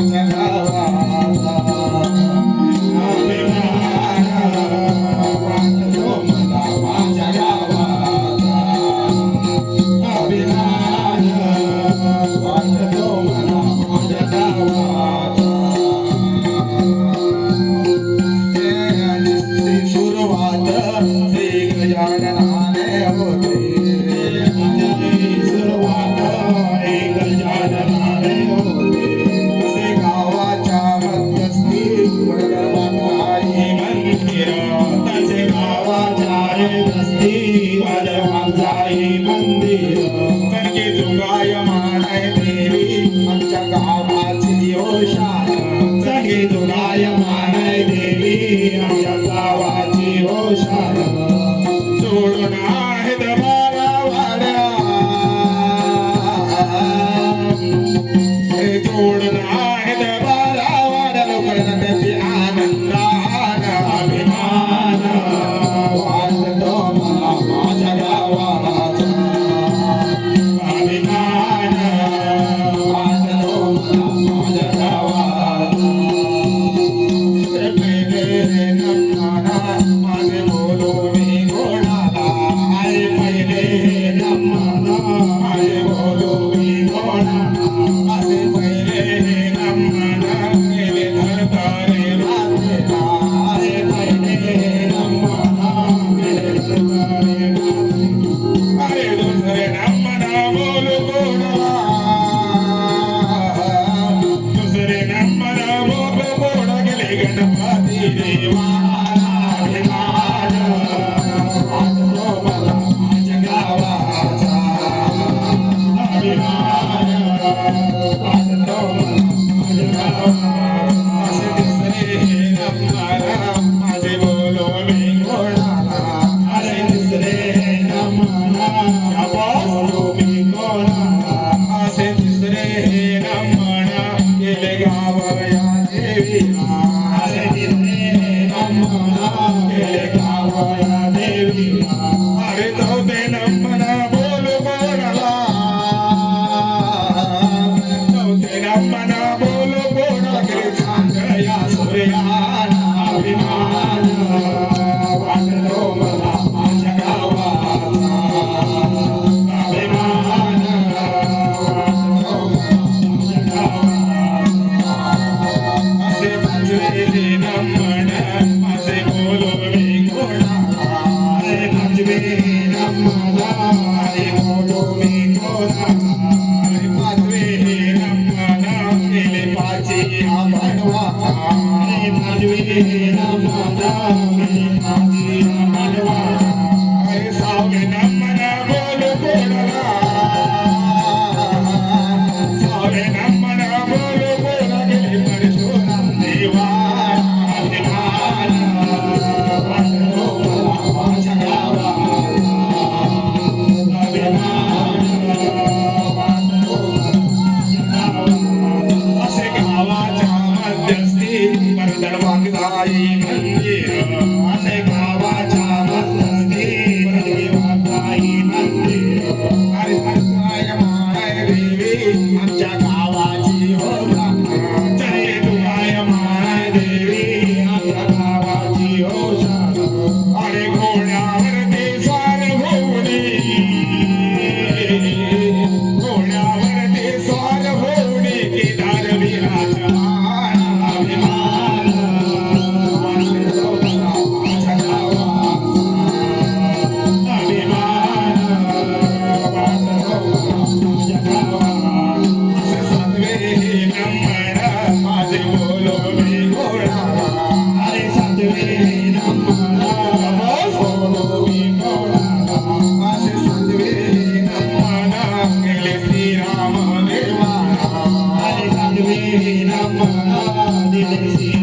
Señor. ah. হয় না Hare Rama Rama Rama Caim. Hare Hare Hare Hare